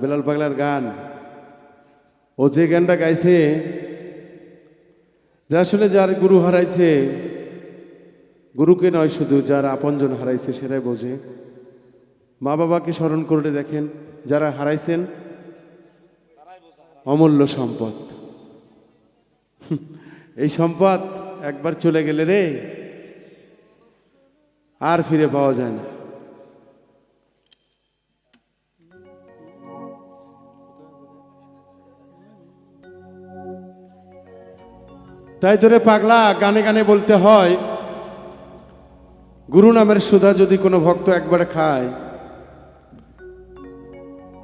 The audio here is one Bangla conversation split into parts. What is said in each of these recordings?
বেলাল পাগলার গান। ও যে গানটা গাইছে, যে আসলে যার গুরু হারাইছে, গুরুকে নয় শুধু, যার আপনজন হারাইছে সেটাই বোঝে। মা বাবাকে স্মরণ করে দেখেন, যারা হারাইছেন, অমূল্য সম্পদ। এই সম্পদ একবার চলে গেলে রে, আর ফিরে পাওয়া যায় না। তাই ধরে পাগলা গানে গানে বলতে হয়, গুরু নামের সুধা যদি কোনো ভক্ত একবার খায়,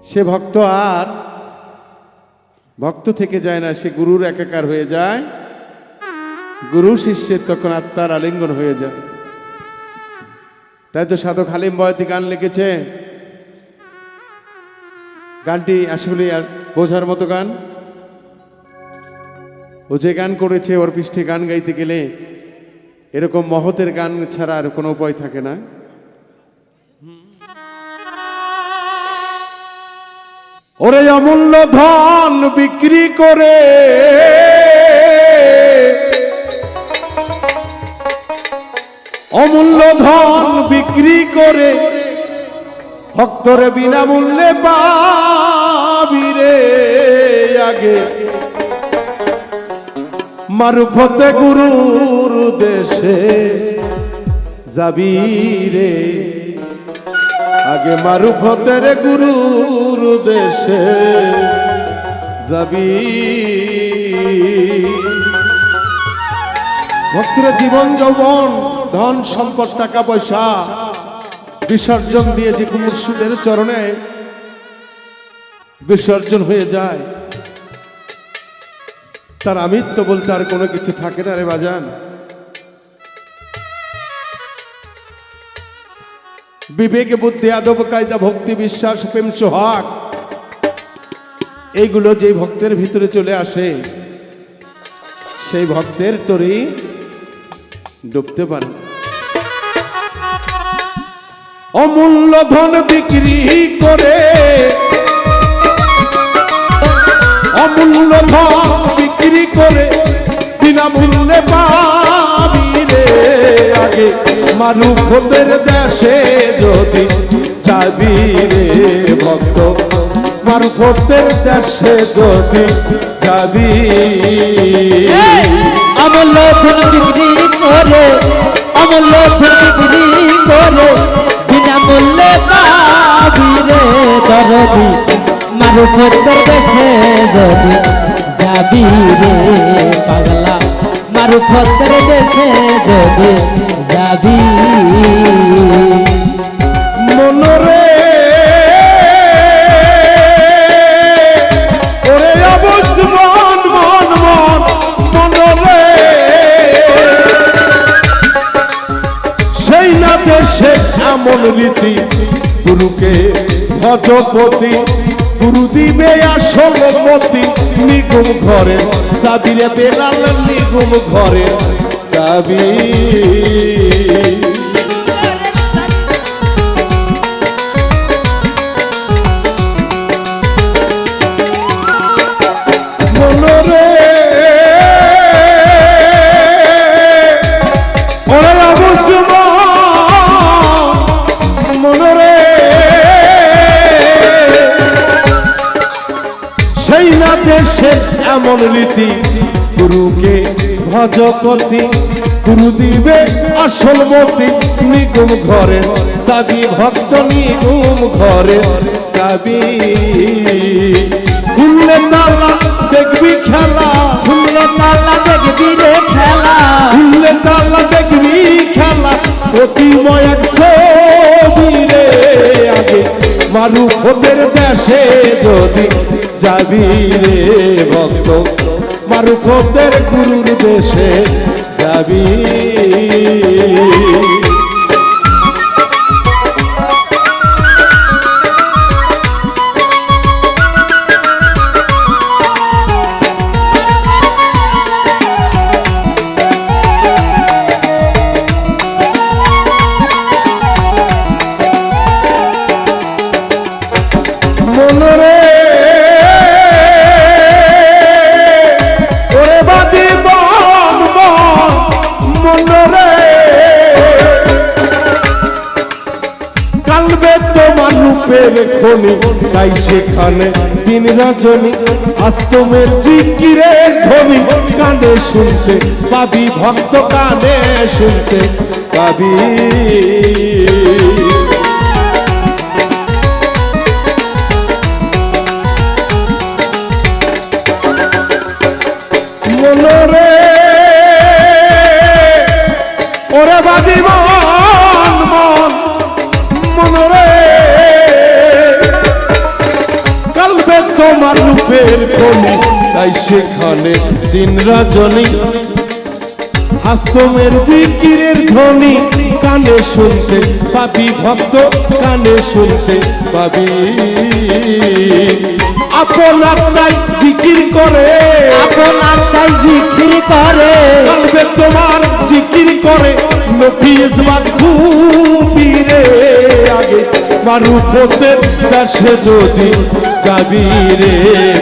সে ভক্ত আর ভক্ত থেকে যায় না, সে গুরুর একাকার হয়ে যায়, গুরু শিষ্যের তখন আত্মার আলিঙ্গন হয়ে যায়। তাই তো সাধক হালিম বয়তি গান লিখেছে। গানটি আসলে আর বোঝার মতো গান। ও যে গান করেছে, ওর পৃষ্ঠে গান গাইতে গেলে এরকম মহতের গান ছাড়া আর কোনো উপায় থাকে না। ওরে অমূল্য ধন বিক্রি করে অমূল্য ধন বিক্রি করে ভক্তরে বিনামূল্যে পাবি রে আগে। মারুফতে গুরুর দেশে যাবি রে। আগে মারুফতের গুরুর দেশে যাবি। ভক্তরা জীবন, যৌবন, ধন, সম্পদ, টাকা, পয়সা বিসর্জন দিয়ে যে মুর্শিদের চরণে বিসর্জন হয়ে যায়। তার আমিত্ব বলতে আর কোনো কিছু থাকে না রে বাজান। বিবেকে, বুদ্ধি, আদব, কায়দা, ভক্তি, বিশ্বাস, প্রেম, সোহাগ, এইগুলো যে ভক্তের ভিতরে চলে আসে, সেই ভক্তের তরি ডুবতে পারে। অমূল্য ধন বিক্রি করে বিক্রি করে বিনামূল্যে পাবি রে আগে। মারুফদের দেশে যদি যাবি রে ভক্ত মারুফদের দেশে যদি যাবি। অমূল্য ধন বিক্রি করে অমূল্য ধন বিক্রি করে বিনামূল্যে পাবি রে দরদি। মারুফতের দেশে যদি যাবি রে পাগলা মারুফতের দেশে যদি যাবি। মনরে ওরে অবশ্য মন মন মন মনরে সেই এমন রীতি, গুরুকে ভজপতি গুরু দিবে আসল মতি নিগুম ঘরে সাবিরে বেলাল নিগুম ঘরে সাবি এমন রীতি গুরুকে ভজপতি গুরু দিবে আসল মতি নিগুম ঘরে সাবি ভক্ত নিগুম ঘরে সাবি। খুললে তালা দেখবি খেলা খুললে তালা দেখবি রে খেলা। খুললে তালা দেখবি খেলা প্রতিময় এক ছবি রে আগে। মারু ওদের দেশে যদি যাবি রে ভক্ত? মারু ওদের গুরুর দেশে যাবি। খনি তাই সেখানে দিন রজনী। আস্তমের জিকিরের ধ্বনি কানে শুনতে পাবি ভক্ত কানে শুনতে পাবি মনরে, ওরে বাদি খনি তাই সেখানে দিন রজনী। হাস্তমের জিকিরের ধ্বনি কানে শুনতে পাবি ভক্ত কানে শুনতে পাবি। আপন আত্মায় জিকির করে। আপন আত্মাই জিখির করে। তোমার জিকির করে। নফিস খুবিরে আগে। মারুফতের দেশে যদি যাবি রে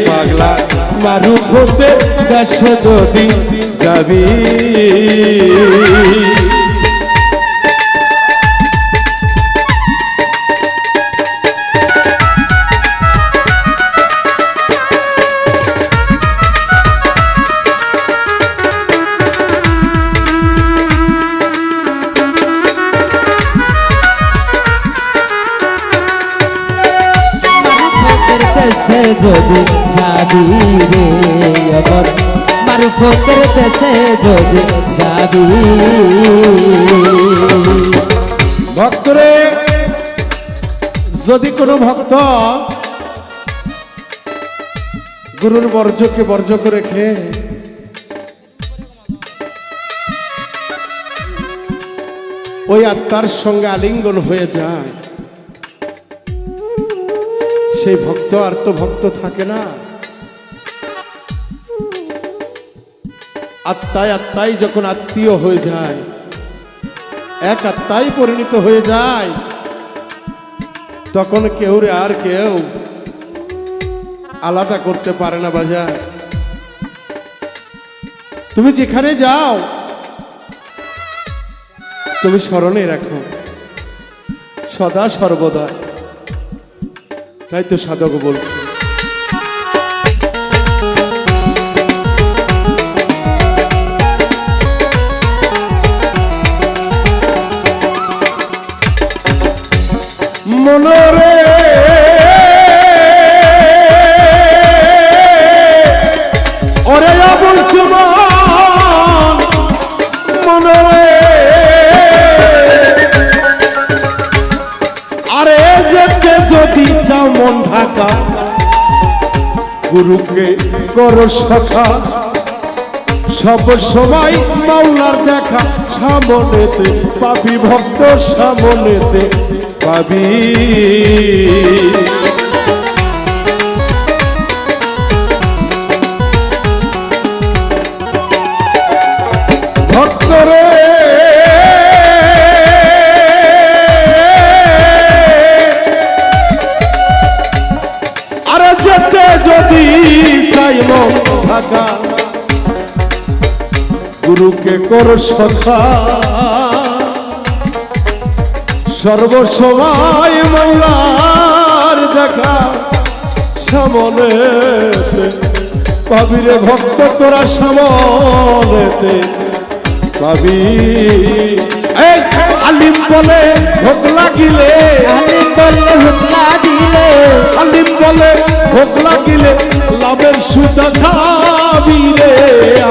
পাগলা। মারুফতের দেশে যদি যাবি। যদি যাবি রে অবর মারুফতের দেশে যদি যাবি ভক্তরে, যদি কোনো ভক্ত গুরুর বর্জকে বর্জ করে খেয়ে ওই আত্মার সঙ্গে আলিঙ্গন হয়ে যায় সেই ভক্ত আর তো ভক্ত থাকে না। আত্মায় আত্মাই যখন আত্মীয় হয়ে যায়, এক আত্মাই পরিণত হয়ে যায়, তখন কেউ রে আর কেউ আলাদা করতে পারে না বাজার তুমি যেখানে যাও, তুমি স্মরণে রাখো, সদা সর্বদা। তাই তো সাধক বলছে। মনরে মন ঢাকা। গুরুকে করো সখা সব সময় মাওলার দেখা। সামনেতে পাবি ভক্ত সামনেতে পাবি। গুরুকে কর সখা। সর্বসময় মৌলার দেখা সামনেতে পাবি রে ভক্ত তোরা সামনেতে পাবি। আলিম বলে ভোগ লাগিলে। আলিম বললে হুকলা দিলে আলিম বলে ভোগ লাগিলে লাভের সুতা খাবি রে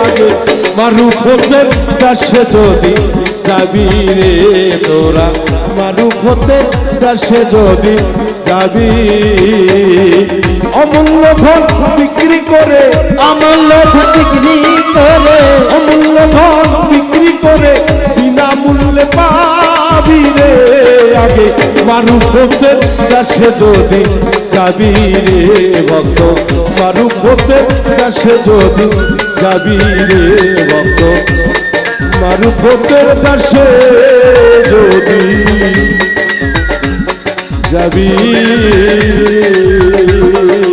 আগে? মারু ফতের দাসে যদি যাবি রে তোরা? মারু ফতের দাসে যদি যাবি। অমূল্য ধন বিক্রি করে অমূল্য ধন বিক্রি করে। অমূল্য ধন বিক্রি করে বিনামূল্যে পাবি রে আগে। মানুষ হতে দাসে যদি যাবি রে ভক্ত কারু হতে দাসে যদি যাবি রে ভক্ত মারুফতের দেশে যদি যাবি রে।